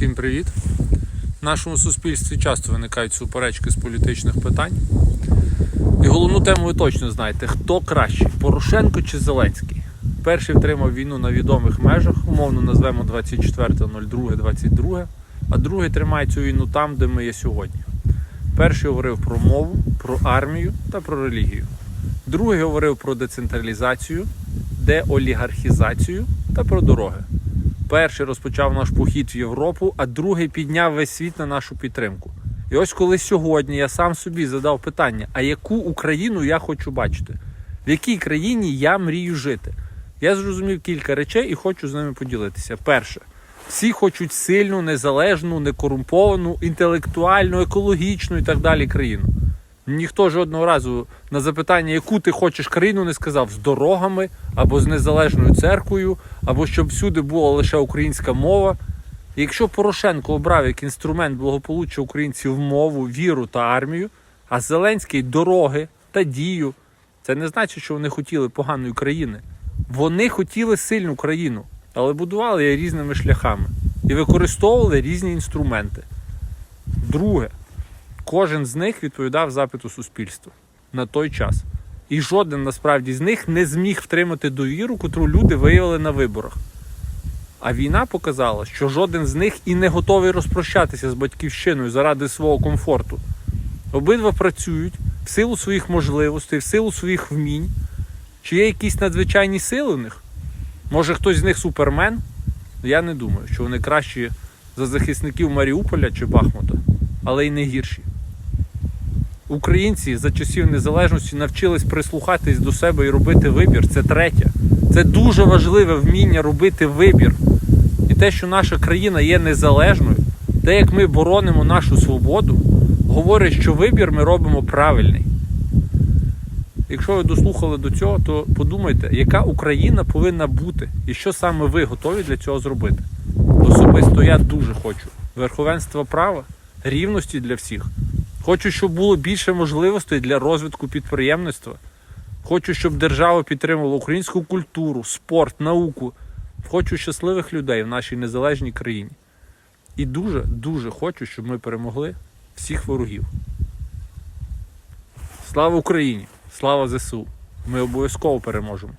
Всім привіт! В нашому суспільстві часто виникають суперечки з політичних питань. І головну тему ви точно знаєте: хто кращий Порошенко чи Зеленський? Перший втримав війну на відомих межах, умовно назвемо 24.02.22, а другий тримає цю війну там, де ми є сьогодні. Перший говорив про мову, про армію та про релігію. Другий говорив про децентралізацію, деолігархізацію та про дороги. Перший розпочав наш похід в Європу, а другий підняв весь світ на нашу підтримку. І ось коли сьогодні я сам собі задав питання: а яку Україну я хочу бачити? В якій країні я мрію жити? Я зрозумів кілька речей і хочу з ними поділитися. Перше, всі хочуть сильну, незалежну, некорумповану, інтелектуальну, екологічну і так далі країну. Ніхто жодного разу на запитання, яку ти хочеш країну, не сказав з дорогами або з незалежною церквою, або щоб всюди була лише українська мова. І якщо Порошенко обрав як інструмент благополуччя українців мову, віру та армію, а Зеленський дороги та дію, це не значить, що вони хотіли поганої країни. Вони хотіли сильну країну, але будували її різними шляхами і використовували різні інструменти. Друге, кожен з них відповідав запиту суспільства на той час. І жоден насправді з них не зміг втримати довіру, котру люди виявили на виборах. А війна показала, що жоден з них і не готовий розпрощатися з батьківщиною заради свого комфорту. Обидва працюють в силу своїх можливостей, в силу своїх вмінь. Чи є якісь надзвичайні сили у них? Може хтось з них супермен? Я не думаю, що вони кращі за захисників Маріуполя чи Бахмута, але й не гірші. Українці за часів незалежності навчились прислухатись до себе і робити вибір. Це третє. Це дуже важливе вміння робити вибір. І те, що наша країна є незалежною, те, як ми боронимо нашу свободу, говорить, що вибір ми робимо правильний. Якщо ви дослухали до цього, то подумайте, яка Україна повинна бути і що саме ви готові для цього зробити. Особисто я дуже хочу верховенства права, рівності для всіх. Хочу, щоб було більше можливостей для розвитку підприємництва. Хочу, щоб держава підтримувала українську культуру, спорт, науку. Хочу щасливих людей в нашій незалежній країні. І дуже, дуже хочу, щоб ми перемогли всіх ворогів. Слава Україні! Слава ЗСУ! Ми обов'язково переможемо.